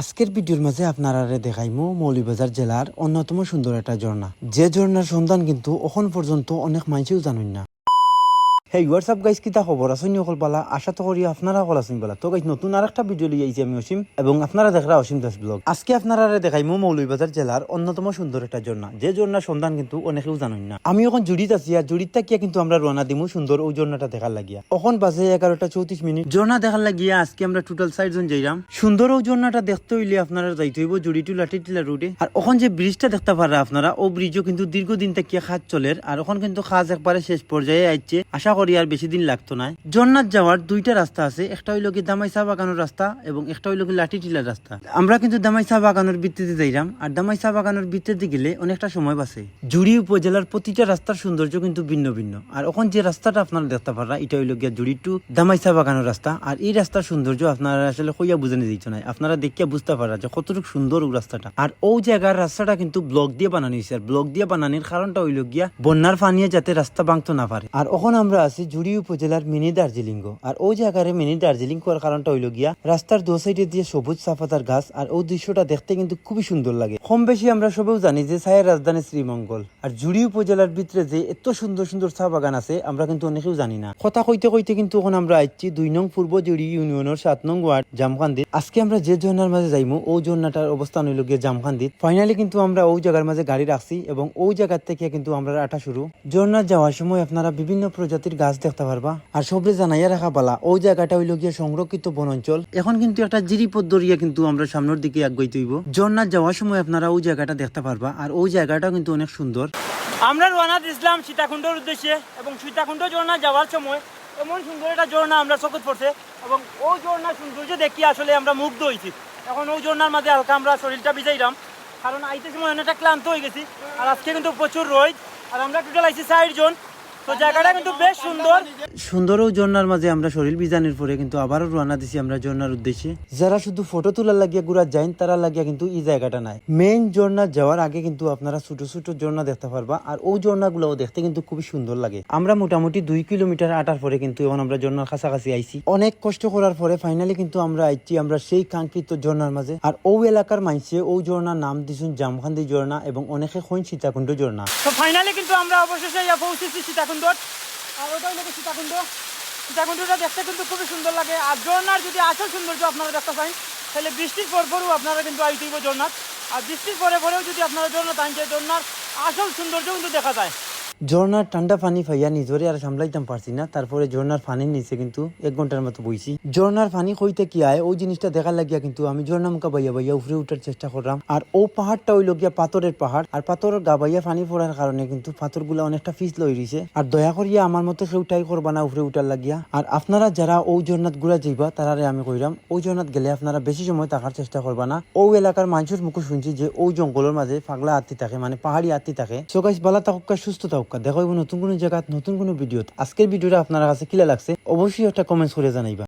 আজকের ভিডিওর মাঝে আপনারা দেখাইমু মৌলিবাজার জেলার অন্যতম সুন্দর একটা ঝর্ণা। যে ঝর্ণার সন্ধান কিন্তু এখন পর্যন্ত অনেক মানুষও জানেন না। হেই হোয়াটসঅ্যাপ গাইস কিতা খবর আছেন অকল পালা। আশা তো করি আপনারা অকল আছেন পালা। তো গাইস নতুন আর একটা ভিডিও লিয়ে আইছি আমি অসীম, এবং আপনারা দেখরা অসীম দাস ব্লগ আজকে আপনারা দেখাইমু মৌলভীবাজার জেলার অন্যতম সুন্দর একটা ঝর্ণা। যে ঝর্ণার সন্ধান কিন্তু অনেকেও জানেন না। আমি এখন জুড়িত আছি। আর জুড়িত থাকিয়া কিন্তু আমরা রওনা দিমু সুন্দর ওই ঝর্ণাটা দেখার লাগিয়া। এখন বাজে এগারোটা চৌত্রিশ মিনিট। ঝর্ণা দেখার লাগিয়া আজকে আমরা টোটাল সাইড জন যাইরাম সুন্দর ওই ঝর্ণাটা দেখতে হইলে আপনারা যাইতে হইব জুড়ি টু লাঠি টিলা রোডে আর এখন যে ব্রিজটা দেখতে পারা আপনারা ও ব্রিজও কিন্তু দীর্ঘদিন থেকে খাজ চলের আর এখন কিন্তু খাজ একবারে শেষ পর্যায়ে আইছে। আশা করি আর বেশি দিন লাগতো না। জন্নাত যাওয়ার দুইটা রাস্তা আছে, একটা হইল কি দামাইসা বাগানোর রাস্তা এবং একটা হইল কি লাঠি টিলার রাস্তা। আমরা কিন্তু দামাই দামাইসা বাগানোর ভিত্তিতে যাইরাম, আর দামাই দামাইসা বাগানোর ভিত্তিতে গেলে অনেকটা সময় বাঁচে। জুড়ি উপজেলার প্রতিটা রাস্তার সৌন্দর্য কিন্তু ভিন্ন ভিন্ন। আর এখন যে রাস্তাটা আপনারা দেখতে পারা এটা হইল গিয়া জুড়ি টু দামাই দামাইসা বাগানোর রাস্তা। আর এই রাস্তার সৌন্দর্য আপনারা আসলে কইয়া বুঝানি দিত নাই। আপনারা দেখিয়া বুঝতে পারা যে কতটুকু সুন্দর ও রাস্তাটা। আর ও জায়গার রাস্তাটা কিন্তু ব্লক দিয়ে বানানো হয়েছে আর ব্লক দিয়ে বানানোর কারণটা হইল গিয়া বন্যার পানিয়ে যাতে রাস্তা ভাঙতে না পারে। আর এখন আমরা আছি জুড়ি উপজেলার মিনি দার্জিলিং আর ওই জায়গায় মিনি দার্জিলিং করার কারণটা হইল গিয়া, রাস্তার দু সাইডে দিয়ে সবুজ সাফাতার গাছ, আর ওই দৃশ্যটা দেখতে কিন্তু খুবই সুন্দর লাগে। কম বেশি আমরা সবেও জানি যে ছায়ের রাজধানী শ্রীমঙ্গল। আর জুড়ি উপজেলার ভিতরে যে এত সুন্দর সুন্দর চা বাগান আছে, আমরা কিন্তু অনেকেও জানি না। কথা কইতে কইতে কিন্তু এখন আমরা আইছি দুই নং পূর্ব জুড়ি ইউনিয়নের সাত নং ওয়ার্ড জামখান্দিত আজকে আমরা যে ঝর্ণার মাঝে যাইমু, ও ঝর্ণাটার অবস্থান হইল গিয়ে জামখান্দিত ফাইনালি কিন্তু আমরা ওই জায়গার মাঝে গাড়ি রাখছি এবং ওই জায়গার থেকে কিন্তু আমরা আটা শুরু। ঝর্ণার যাওয়ার সময় আপনারা বিভিন্ন প্রজাতির গাছ দেখতে পারবা। আর সবরে জানাইয়া রাখা পালা ওই জায়গাটা হইল গিয়ে সংরক্ষিত বন অঞ্চল এখন কিন্তু একটা জিরিপথ দরিয়া কিন্তু আমরা সামনের দিকে আগাইতে হইব। ঝর্ণার যাওয়ার সময় আপনারা ওই জায়গাটা দেখতে পারবা, আর ওই জায়গাটা কিন্তু অনেক সুন্দর। আমরা রওনা দিয়েছিলাম সীতাকুণ্ডর উদ্দেশ্যে, এবং সীতাকুণ্ড ঝর্ণা যাওয়ার সময় এমন সুন্দর একটা ঝর্ণা আমরা চোখত পড়ছে, এবং ওই ঝর্ণার সৌন্দর্য দেখি আসলে আমরা মুগ্ধ হয়েছি। এখন ওই ঝর্ণার মাঝে হালকা আমরা শরীরটা ভিজাইলাম, কারণ আইতে সময় অনেকটা ক্লান্ত হয়ে গেছি, আর আজকে কিন্তু প্রচুর রোদ, আর আমরা টোটাল আইছি ষাট জন তো জায়গাটা কিন্তু বেশ সুন্দর। সুন্দর ও ঝর্ণার মাঝে আমরা শরীর বিজানির পরে কিন্তু আবারও রওনা দিছি আমরা ঝর্ণার উদ্দেশ্যে। যারা শুধু ফটো তোলার লাগিয়া ঘুরা যাইন তারা লাগিয়া কিন্তু এই জায়গাটা নাই। মেইন ঝর্ণা যাওয়ার আগে কিন্তু আপনারা ছোট ছোট ঝর্ণা দেখতে পারবা আর ওই ঝর্ণাগুলোও দেখতে কিন্তু খুবই সুন্দর লাগে। আমরা মোটামুটি দুই কিলোমিটার আটার পরে কিন্তু এখন আমরা ঝর্ণার কাছাকাছি আইছি। অনেক কষ্ট করার পরে ফাইনালি কিন্তু আমরা আইছি আমরা সেই কাঙ্ক্ষিত ঝর্ণার মাঝে। আর ও এলাকার মাইসে ওই ঝর্ণার নাম দিছুন জামখান্দি ঝর্ণা এবং অনেকে হইন সীতাকুণ্ড ঝর্ণা। তো ফাইনালি কিন্তু আমরা অবশেষে পৌঁছেছি সীতাকুণ্ড আর ওটাই নাকি সীতাকুণ্ড। সীতাকুণ্ডটা দেখতে কিন্তু খুবই সুন্দর লাগে। আর ঝর্নার যদি আসল সৌন্দর্য আপনারা দেখতে চান তাহলে বৃষ্টির পর পরও আপনারা কিন্তু আইতে ঝর্নার আর বৃষ্টির পরে পরেও যদি আপনারা ঝর্ণা পান যে ঝর্নার আসল সৌন্দর্য কিন্তু দেখা যায়। ঝর্ণার ঠান্ডা পানি ফাইয়া নিজরে আর সামলাইতাম পারছি না, তারপরে ঝর্ণার পানির নিচে কিন্তু এক ঘণ্টার মতো বইছি। ঝর্ণার পানি কইতে কি আয়? ওই জিনিসটা দেখার লাগিয়া কিন্তু আমি ঝর্ণা মুখা বাইয়া বাইয়া উপরে উঠার চেষ্টা করলাম। আর ও পাহাড়টা হইল গিয়া পাথরের পাহাড়। আর পাথরের গা বাইয়া পানি পড়ার কারণে কিন্তু পাথরগুলা অনেকটা ফিস লই রইছে। আর দয়া করিয়া আমার মতো কেউ ট্রাই করবা না উপরে উঠার লাগিয়া। আর আপনারা যারা ওই ঝর্ণাত ঘুরা যাইবা, তারারে আমি কইরাম, ওই ঝর্ণাত গেলে আপনারা বেশি সময় থাকার চেষ্টা করবা না। ও এলাকার মানুষের মুখে শুনছি যে ওই জঙ্গলের মাঝে পাগলা আত্মি থাকে মানে পাহাড়ি আত্মি থাকে। সো গাইস বালা থাকুকা সুস্থ থাকুকা। দেখো নতুন কোনো জায়গাত নতুন কোনো ভিডিওত। আজকের ভিডিওটা আপনার কাছে কিলা লাগছে, অবশ্যই একটা কমেন্টস করে জানাইবা।